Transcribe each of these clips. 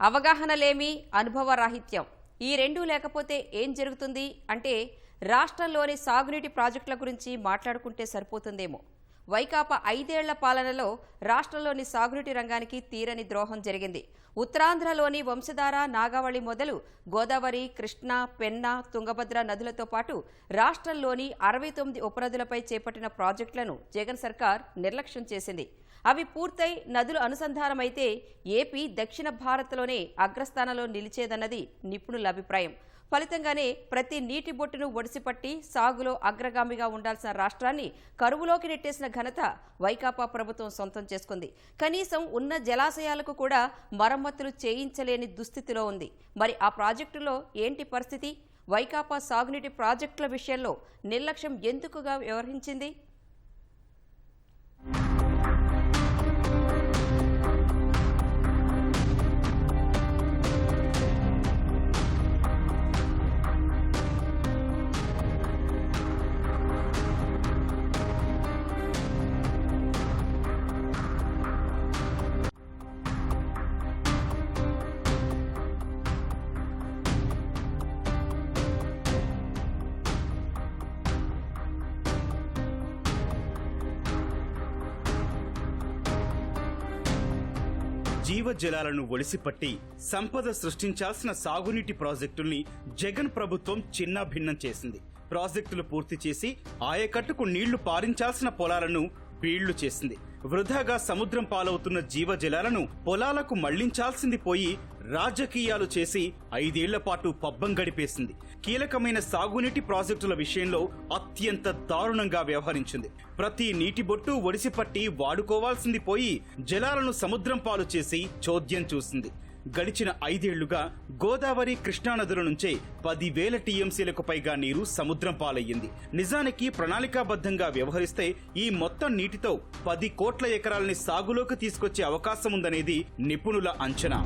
అవగాహన లేమి అనుభవ రాహిత్యం ఈ రెండూ లేకపోతే ఏం జరుగుతుంది? అంటే రాష్ట్రంలోని సాగునీటి ప్రాజెక్టుల గురించి మాట్లాడుకుంటే సరిపోతుందేమో. వైకాపా ఐదేళ్ళ పాలనలో రాష్ట్రంలోని సాగునీటి రంగానికి తీరని ద్రోహం జరిగింది. ఉత్తరాంధ్రలోని వంశధార నాగావళి మొదలు గోదావరి కృష్ణా పెన్నా తుంగభద్ర నదులతో పాటు రాష్ట్రంలోని అరవై తొమ్మిది ఉపనదులపై చేపట్టిన ప్రాజెక్టులను జగన్ సర్కార్ నిర్లక్ష్యం చేసింది. అవి పూర్తయి నదులు అనుసంధానమైతే ఏపీ దక్షిణ భారత్లోనే అగ్రస్థానంలో నిలిచేదన్నది నిపుణుల అభిప్రాయం. ఫలితంగానే ప్రతి నీటి బొట్టును ఒడిసిపట్టి సాగులో అగ్రగామిగా ఉండాల్సిన రాష్ట్రాన్ని కరువులోకి నెట్టేసిన ఘనత వైకాపా ప్రభుత్వం సొంతం చేసుకుంది. కనీసం ఉన్న జలాశయాలకు కూడా మరమ్మతులు చేయించలేని దుస్థితిలో ఉంది. మరి ఆ ప్రాజెక్టులో ఏంటి పరిస్థితి? వైకాపా సాగునీటి ప్రాజెక్టుల విషయంలో నిర్లక్ష్యం ఎందుకుగా వ్యవహరించింది? జీవజలాలను ఒలిసిపట్టి సంపద సృష్టించాల్సిన సాగునీటి ప్రాజెక్టుల్ని జగన్ ప్రభుత్వం చిన్నాభిన్నం చేసింది. ప్రాజెక్టులు పూర్తి చేసి ఆయకట్టుకు నీళ్ళు పారించాల్సిన పొలాలను బీళ్ళు చేసింది. వృధాగా సముద్రం పాలవుతున్న జీవజలాలను పొలాలకు మళ్ళించాల్సింది పోయి రాజకీయాలు చేసి ఐదేళ్ళ పాటు పబ్బం గడిపేసింది. కీలకమైన సాగునీటి ప్రాజెక్టుల విషయంలో అత్యంత దారుణంగా వ్యవహరించింది. ప్రతి నీటి బొట్టు ఒడిసిపట్టి వాడుకోవాల్సింది పోయి జలాలను సముద్రం పాలు చేసి చోద్యం చూసింది. గడిచిన ఐదేళ్ళుగా గోదావరి కృష్ణానదుల నుంచే పదివేల టీఎంసీలకు పైగా నీరు సముద్రం పాలయ్యింది. నిజానికి ప్రణాళికాబద్ధంగా వ్యవహరిస్తే ఈ మొత్తం నీటితో పది కోట్ల ఎకరాలని సాగులోకి తీసుకొచ్చే అవకాశం ఉందనేది నిపుణుల అంచనా.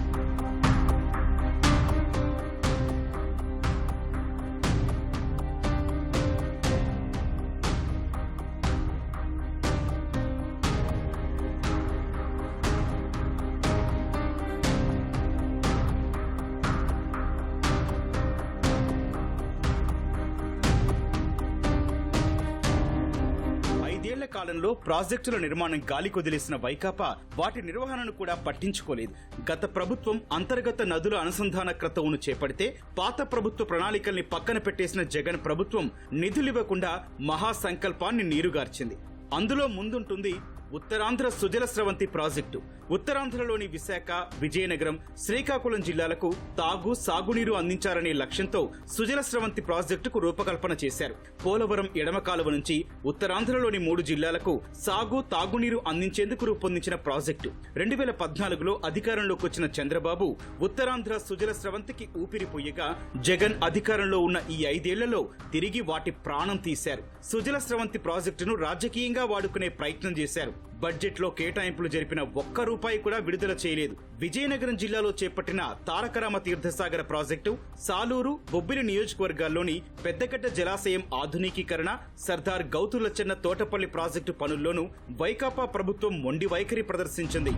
కాలంలో ప్రాజెక్టుల నిర్మాణం గాలి కొదిలేసిన వైకాపా వాటి నిర్వహణను కూడా పట్టించుకోలేదు. గత ప్రభుత్వం అంతర్గత నదుల అనుసంధాన క్రతవును చేపడితే పాత ప్రభుత్వ ప్రణాళికల్ని పక్కన పెట్టేసిన జగన్ ప్రభుత్వం నిధులివ్వకుండా మహాసంకల్పాన్ని నీరుగార్చింది. అందులో ముందుంటుంది ఉత్తరాంధ్ర సుజల స్రవంతి ప్రాజెక్టు. ఉత్తరాంధ్రలోని విశాఖ విజయనగరం శ్రీకాకుళం జిల్లాలకు తాగు సాగునీరు అందించాలనే లక్ష్యంతో సుజల స్రవంతి ప్రాజెక్టుకు రూపకల్పన చేశారు. పోలవరం ఎడమ కాలువ నుంచి ఉత్తరాంధ్రలోని మూడు జిల్లాలకు సాగు తాగునీరు అందించేందుకు రూపొందించిన ప్రాజెక్టు. రెండు వేల పద్నాలుగులో అధికారంలోకి వచ్చిన చంద్రబాబు ఉత్తరాంధ్ర సుజల స్రవంతికి ఊపిరిపోయగా జగన్ అధికారంలో ఉన్న ఈ ఐదేళ్ళలో తిరిగి వాటి ప్రాణం తీశారు. సుజల స్రవంతి ప్రాజెక్టును రాజకీయంగా వాడుకునే ప్రయత్నం చేశారు. బడ్జెట్లో కేటాయింపులు జరిపిన ఒక్క రూపాయి కూడా విడుదల చేయలేదు. విజయనగరం జిల్లాలో చేపట్టిన తారకరామ తీర్థసాగర ప్రాజెక్టు సాలూరు బొబ్బిలి నియోజకవర్గాల్లోని పెద్దగడ్డ జలాశయం ఆధునికీకరణ సర్దార్ గౌతులచ్చన్న తోటపల్లి ప్రాజెక్టు పనుల్లోనూ వైకాపా ప్రభుత్వం మొండి వైఖరి ప్రదర్శించింది.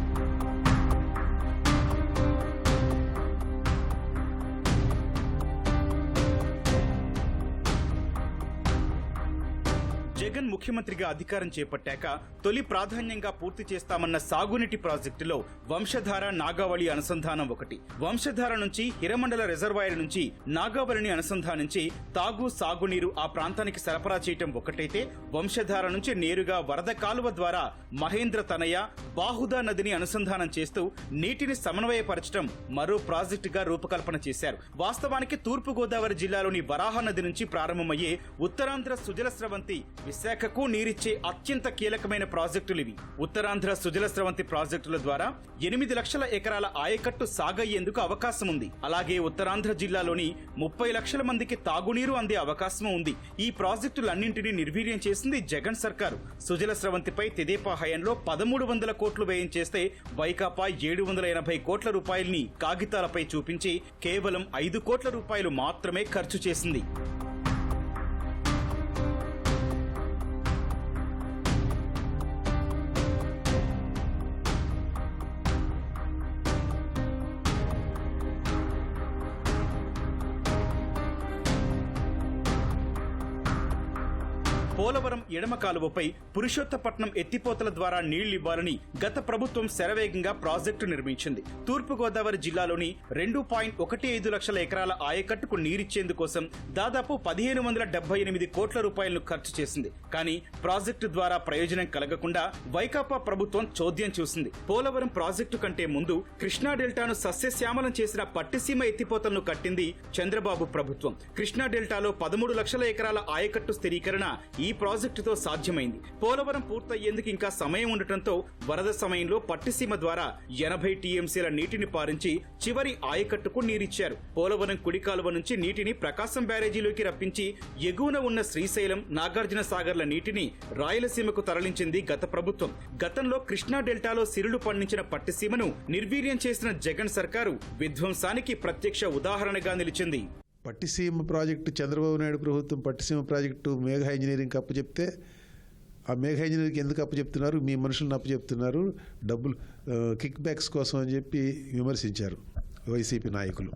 ముఖ్యమంత్రిగా అధికారం చేపట్టాక తొలి ప్రాధాన్యంగా పూర్తి చేస్తామన్న సాగునీటి ప్రాజెక్టులో వంశధార నాగావళి అనుసంధానం ఒకటి. వంశధార నుంచి హిరమండల రిజర్వాయర్ నుంచి నాగావళిని అనుసంధానించి తాగు సాగునీరు ఆ ప్రాంతానికి సరఫరా చేయటం ఒకటైతే వంశధార నుంచి నేరుగా వరద కాలువ ద్వారా మహేంద్ర తనయ బాహుదా నదిని అనుసంధానం చేస్తూ నీటిని సమన్వయపరచడం మరో ప్రాజెక్టుగా రూపకల్పన చేశారు. వాస్తవానికి తూర్పు గోదావరి జిల్లాలోని వరాహ నది నుంచి ప్రారంభమయ్యే ఉత్తరాంధ్ర సుజల స్రవంతి విశాఖ విశాఖకు నీరిచ్చే అత్యంత కీలకమైన ప్రాజెక్టులు ఇవి. ఉత్తరాంధ్ర సుజల స్రవంతి ప్రాజెక్టుల ద్వారా ఎనిమిది లక్షల ఎకరాల ఆయకట్టు సాగయ్యేందుకు అవకాశం ఉంది. అలాగే ఉత్తరాంధ్ర జిల్లాలోని ముప్పై లక్షల మందికి తాగునీరు అందే అవకాశం ఉంది. ఈ ప్రాజెక్టులన్నింటినీ నిర్వీర్యం చేసింది జగన్ సర్కారు. సుజల స్రవంతిపై తెదేపా హయాంలో పదమూడు వందల కోట్లు వ్యయం చేస్తే వైకాపా ఏడు వందల ఎనభై కోట్ల రూపాయల్ని కాగితాలపై చూపించి కేవలం ఐదు కోట్ల రూపాయలు మాత్రమే ఖర్చు చేసింది. పోలవరం ఎడమ కాలువపై పురుషోత్తపట్నం ఎత్తిపోతల ద్వారా నీళ్ళివ్వాలని గత ప్రభుత్వం శరవేగంగా ప్రాజెక్టు నిర్మించింది. తూర్పుగోదావరి జిల్లాలోని రెండు పాయింట్ ఒకటి ఐదు లక్షల ఎకరాల ఆయకట్టుకు నీరిచ్చేందుకోసం దాదాపు పదిహేను వందల డెబ్బై ఎనిమిది కోట్ల రూపాయలను ఖర్చు చేసింది. కానీ ప్రాజెక్టు ద్వారా ప్రయోజనం కలగకుండా వైకాపా ప్రభుత్వం చోద్యం చూసింది. పోలవరం ప్రాజెక్టు కంటే ముందు కృష్ణా డెల్టాను సస్యశ్యామలం చేసిన పట్టిసీమ ఎత్తిపోతలను కట్టింది చంద్రబాబు ప్రభుత్వం. కృష్ణా డెల్టాలో పదమూడు లక్షల ఎకరాల ఆయకట్టు స్థిరీకరణ ఈ ప్రాజెక్టుతో సాధ్యమైంది. పోలవరం పూర్తయ్యేందుకు ఇంకా సమయం ఉండటంతో వరద సమయంలో పట్టిసీమ ద్వారా ఎనభై టీఎంసీల నీటిని పారించి చివరి ఆయకట్టుకు నీరిచ్చారు. పోలవరం కుడి కాలువ నుంచి నీటిని ప్రకాశం బ్యారేజీలోకి రప్పించి ఎగువన ఉన్న శ్రీశైలం నాగార్జున సాగర్ల నీటిని రాయలసీమకు తరలించింది గత ప్రభుత్వం. గతంలో కృష్ణా డెల్టాలో సిరులు పండించిన పట్టిసీమను నిర్వీర్యం చేసిన జగన్ సర్కారు విధ్వంసానికి ప్రత్యక్ష ఉదాహరణగా నిలిచింది. పట్టిసీమ ప్రాజెక్టు చంద్రబాబు నాయుడు ప్రభుత్వం పట్టిసీమ ప్రాజెక్టు మేఘ ఇంజనీరింగ్ అప్పు చెప్తే ఆ మేఘ ఇంజనీరింగ్ ఎందుకు అప్పు చెప్తున్నారు మీ మనుషులను అప్పు చెప్తున్నారు డబ్బులు కిక్ బ్యాక్స్ కోసం అని చెప్పి విమర్శించారు వైసీపీ నాయకులు.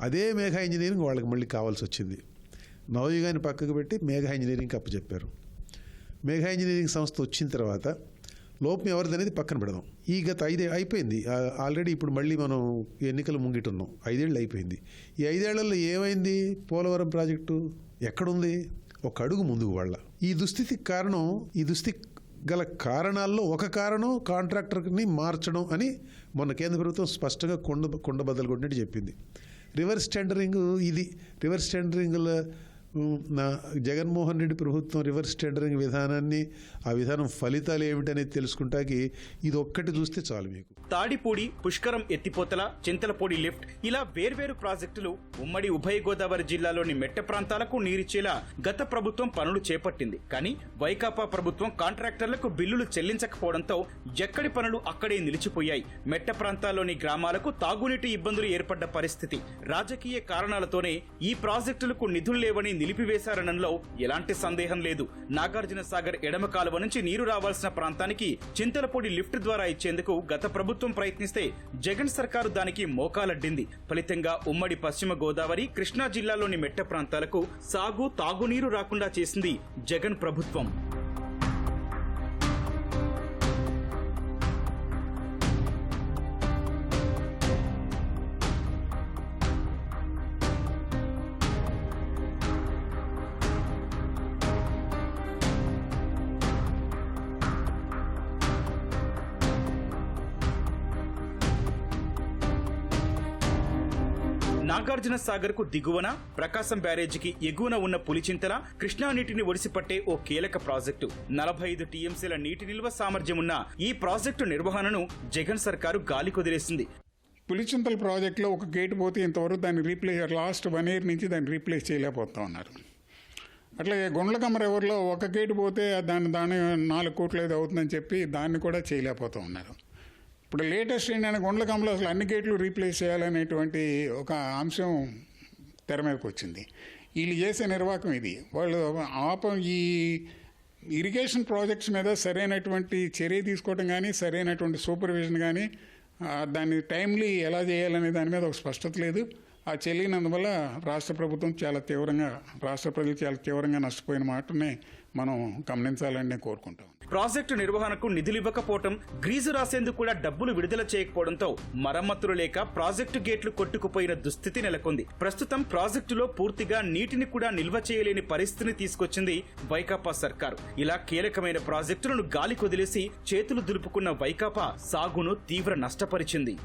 అదే మేఘ ఇంజనీరింగ్ వాళ్ళకి మళ్ళీ కావాల్సి వచ్చింది. నవయుగాన్ని పక్కకు పెట్టి మేఘ ఇంజనీరింగ్కి అప్పు చెప్పారు మేఘ ఇంజనీరింగ్ సంస్థ వచ్చిన తర్వాత లోపం ఎవరిదనేది పక్కన పెడదాం. ఈ గత ఐదే అయిపోయింది. ఆల్రెడీ ఇప్పుడు మళ్ళీ మనం ఎన్నికలు ముంగిటున్నాం. ఐదేళ్ళు అయిపోయింది. ఈ ఐదేళ్ళలో ఏమైంది పోలవరం ప్రాజెక్టు? ఎక్కడుంది? ఒక అడుగు ముందుకు వాళ్ళ ఈ దుస్థితికి కారణం ఈ దుస్థితి గల కారణాల్లో ఒక కారణం కాంట్రాక్టర్ని మార్చడం అని మొన్న కేంద్ర ప్రభుత్వం స్పష్టంగా కొండ కొండ బద్దలు కొట్టినట్టు చెప్పింది. రివర్స్ టెండరింగ్ ఇది. రివర్స్ టెండరింగ్ల జగన్మోహన్ రెడ్డి ప్రభుత్వం రివర్స్ టెండరింగ్ విధానాన్ని ఆ విధానం ఫలితాలు ఏమిటనేది తెలుసుకుంటాకి ఇది ఒక్కటి చూస్తే చాలు మీకు. తాడిపూడి పుష్కరం ఎత్తిపోతల చింతలపూడి లిఫ్ట్ ఇలా వేర్వేరు ప్రాజెక్టులు ఉమ్మడి ఉభయ గోదావరి జిల్లాలోని మెట్ట ప్రాంతాలకు నీరిచ్చేలా గత ప్రభుత్వం పనులు చేపట్టింది. కానీ వైకాపా ప్రభుత్వం కాంట్రాక్టర్లకు బిల్లులు చెల్లించకపోవడంతో ఎక్కడి పనులు అక్కడే నిలిచిపోయాయి. మెట్ట ప్రాంతాల్లోని గ్రామాలకు తాగునీటి ఇబ్బందులు ఏర్పడ్డ పరిస్థితి రాజకీయ కారణాలతోనే ఈ ప్రాజెక్టులకు నిధులు లేవని నిలిపివేశారనడంలో ఎలాంటి సందేహం లేదు. నాగార్జున సాగర్ ఎడమ కాలువ నుంచి నీరు రావాల్సిన ప్రాంతానికి చింతలపూడి లిఫ్ట్ ద్వారా ఇచ్చేందుకు గత ప్రభుత్వం ప్రయత్నిస్తే జగన్ సర్కారు దానికి మోకాలడ్డింది. ఫలితంగా ఉమ్మడి పశ్చిమ గోదావరి కృష్ణా జిల్లాలోని మెట్ట ప్రాంతాలకు సాగు తాగునీరు రాకుండా చేసింది జగన్ ప్రభుత్వం. నాగార్జున సాగర్కు దిగువన ప్రకాశం బ్యారేజీకి ఎగువన ఉన్న పులిచింతల కృష్ణా నీటిని ఒడిసిపట్టే ఓ కీలక ప్రాజెక్టు. నలభై ఐదు టీఎంసీల నీటి నిల్వ సామర్థ్యం ఉన్న ఈ ప్రాజెక్టు నిర్వహణను జగన్ సర్కారు గాలి కుదిరేసింది. పులిచింతల ప్రాజెక్ట్లో ఒక గేట్ పోతే ఇంతవరకు దాన్ని రీప్లేస్ లాస్ట్ వన్ ఇయర్ నుంచి దాన్ని రీప్లేస్ చేయలేకపోతా ఉన్నారు. అట్లాగే గుండ్లకమ్మ రివర్లో ఒక గేట్ పోతే దాన్ని దాని నాలుగు కోట్లు ఏదో అవుతుందని చెప్పి దాన్ని కూడా చేయలేకపోతూ ఉన్నారు. ఇప్పుడు లేటెస్ట్ ఏంటంటే గుండ్లకంలో అసలు అన్ని గేట్లు రీప్లేస్ చేయాలనేటువంటి ఒక అంశం తెర మీదకి వచ్చింది. వీళ్ళు చేసే నిర్వాహకం ఇది. వాళ్ళు ఆపం ఈ ఇరిగేషన్ ప్రాజెక్ట్స్ మీద సరైనటువంటి చర్య తీసుకోవడం కానీ సరైనటువంటి సూపర్విజన్ కానీ దాన్ని టైమ్లీ ఎలా చేయాలనే దాని మీద ఒక స్పష్టత లేదు. ఆ చెల్లినందువల్ల రాష్ట్ర ప్రభుత్వం చాలా తీవ్రంగా రాష్ట్ర ప్రజలు చాలా తీవ్రంగా నష్టపోయిన మాటనే మనం గమనించాలని నేను కోరుకుంటాం. ప్రాజెక్టు నిర్వహణకు నిధులు ఇవ్వకపోవటం గ్రీజు రాసేందుకు కూడా డబ్బులు విడుదల చేయకపోవడంతో మరమ్మతులు లేక ప్రాజెక్టు గేట్లు కొట్టుకుపోయిన దుస్థితి నెలకొంది. ప్రస్తుతం ప్రాజెక్టులో పూర్తిగా నీటిని కూడా నిల్వ చేయలేని పరిస్థితిని తీసుకొచ్చింది వైకాపా సర్కారు. ఇలా కీలకమైన ప్రాజెక్టులను గాలి కొదిలేసి చేతులు దులుపుకున్న వైకాపా సాగును తీవ్ర నష్టపరిచింది.